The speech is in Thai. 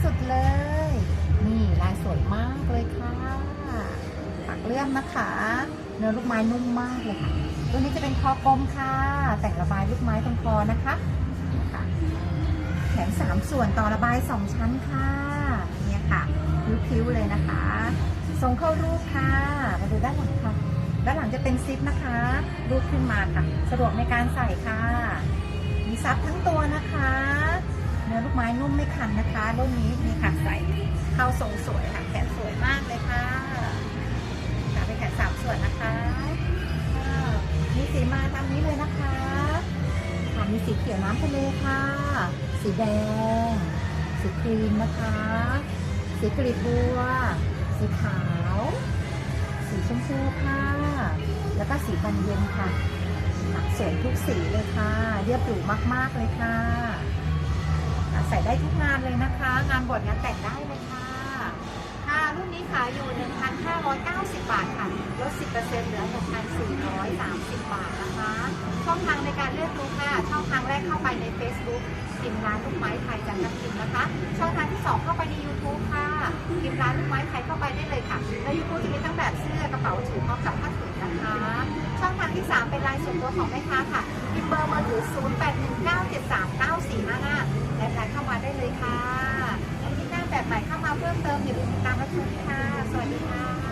สุดเลย นี่ลายสวยมากเลยค่ะปักเลื่อมนะคะ เนื้อลูกไม้นุ่มมากเลยค่ะ ตัวนี้จะเป็นคอกลมค่ะ แต่งระบายลูกไม้ตรงคอนะคะแขนสามส่วนต่อระบายสองชั้นค่ะ เนี่ยค่ะพิ้วๆเลยนะคะ ทรงเข้ารูปค่ะ มาดูด้านหลังค่ะ ด้านหลังจะเป็นซิปนะคะ รูปขึ้นมาค่ะ สะดวกในการใส่ค่ะ มีซับทั้งตัวนะคะ ลูกไม้นุ่มไม่คันนะคะรุ่นนี้นี่ค่ะใส่เข้าทรงสวยค่ะแขนสวยมากเลยค่ะค่ะเป็นแขนสามส่วนนะคะมีสีมาตามนี้เลยนะคะค่ะมีสีเขียวน้ำทะเลค่ะ สีแดง สีครีมนะคะ สีกลีบบัว สีขาว สีชมพูค่ะ แล้วก็สีบานเย็นค่ะสวยทุกสีเลยค่ะ เรียบหรูมากๆเลยค่ะ ใส่ได้ทุกงานเลยนะคะ งานบดงานแต่งได้เลยค่ะค่ะรุ่นนี้ขายอยู่ 1,590 บาทค่ะลด 10%เหลือ1,430 บาทนะคะ ช่องทางในการเลือกรู้ค่ะ ช่องทางแรกเข้าไปใน Facebook พิมพ์ร้านลูกไม้ไทยจันทร์พิมพ์นะคะ ช่องทางที่ 2 เข้าไปใน YouTube ค่ะพิมพ์ร้านลูกไม้ไทยเข้าไปได้เลยค่ะใน YouTube จะมีทั้งแบบเสื้อกระเป๋าถือพร้อมกับผ้าถุงนะคะ ช่องทางที่ 3 เป็นไลน์ส่วนตัวของแม่ค้าค่ะพิมพ์เบอร์มือถือ 0819739455 และไลน์เข้ามาได้ เลยค่ะแล้วมีหน้าแบบใหม่เข้ามาเพิ่มเติมอย่าลืมติดตามรับชมค่ะ สวัสดีค่ะ